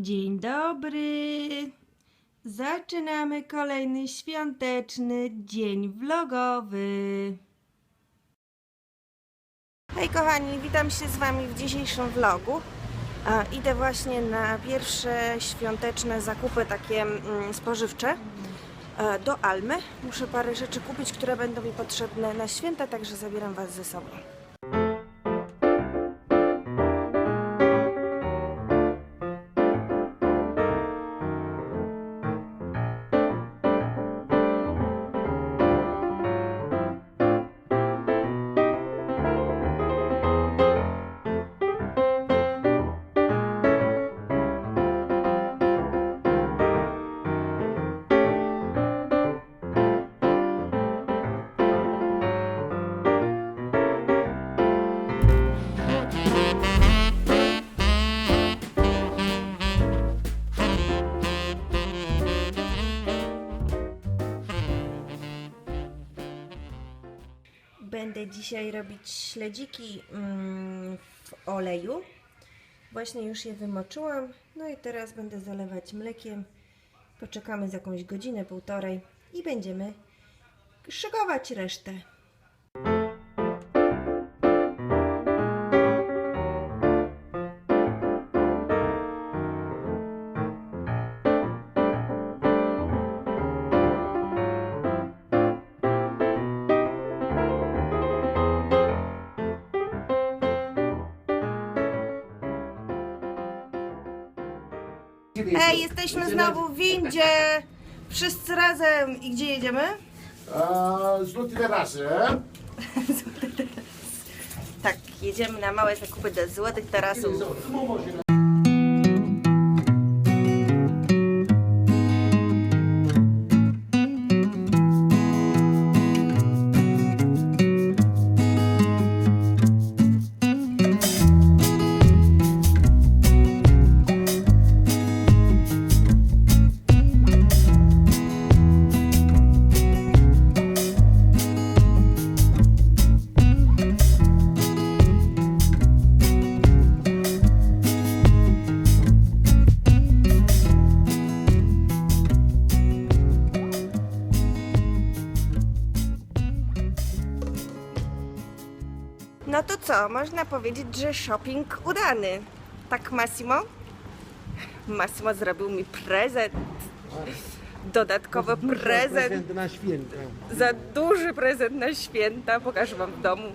Dzień dobry. Zaczynamy kolejny świąteczny dzień vlogowy. Hej kochani, witam się z Wami w dzisiejszym vlogu. Idę właśnie na pierwsze świąteczne zakupy takie mm, spożywcze do Almy. Muszę parę rzeczy kupić, które będą mi potrzebne na święta, także zabieram Was ze sobą. Będę dzisiaj robić śledziki mm, w oleju. Właśnie już je wymoczyłam. No i teraz będę zalewać mlekiem. Poczekamy z jakąś godzinę, półtorej i będziemy szykować resztę. Hej, jesteśmy znowu w windzie. Wszyscy razem. I gdzie jedziemy? A, Złoty terasy. Tak, jedziemy na małe zakupy do złotych tarasów. No to co, można powiedzieć, że shopping udany. Tak, Massimo? Massimo zrobił mi prezent. Dodatkowo prezent. na święta. Za duży prezent na święta. Pokażę Wam w domu.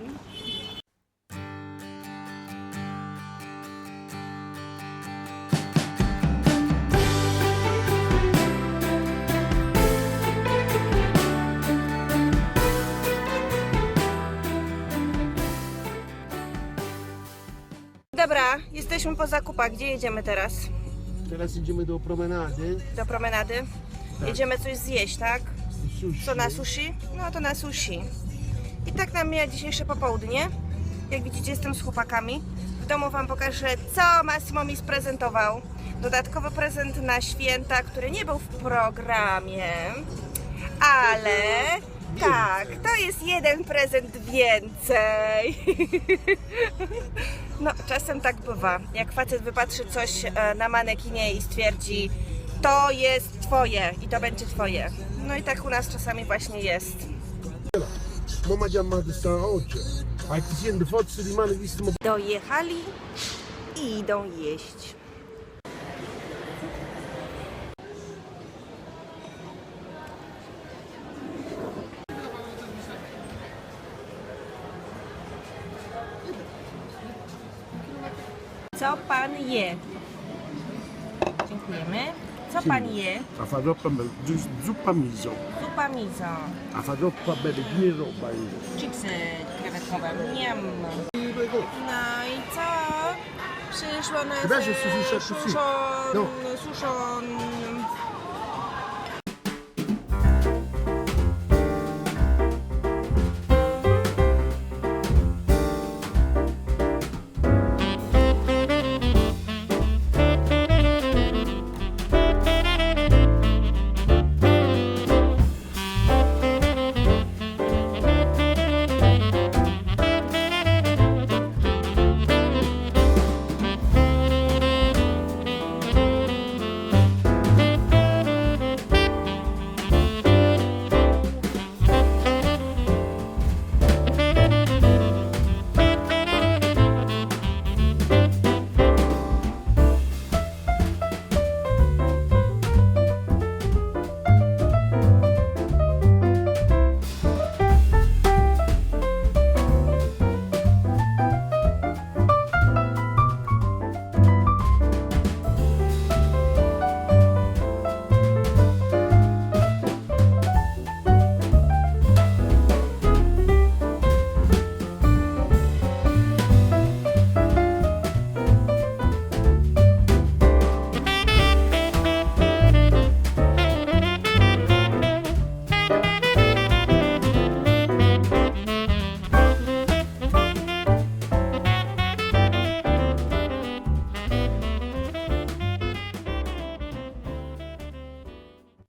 Dobra, jesteśmy po zakupach. Gdzie jedziemy teraz? Teraz idziemy do promenady. Do promenady? Jedziemy coś zjeść, tak? Sushi. Co na sushi? No to na sushi. I tak nam mija dzisiejsze popołudnie. Jak widzicie, jestem z chłopakami. W domu Wam pokażę, co Massimo mi sprezentował. Dodatkowy prezent na święta, który nie był w programie, ale tak, jest jeden prezent więcej. No, czasem tak bywa. Jak facet wypatrzy coś e, na manekinie i stwierdzi, to jest twoje i to będzie twoje. No i tak u nas czasami właśnie jest. Dojechali i idą jeść. Co pan je? Dziękujemy. Co pan je? A Zuppa miso. Zupa miso. A fa troppa bella. Che roba io. Chipsy krewetkowe. Miam. No i co? Przyszło nas Chyba, że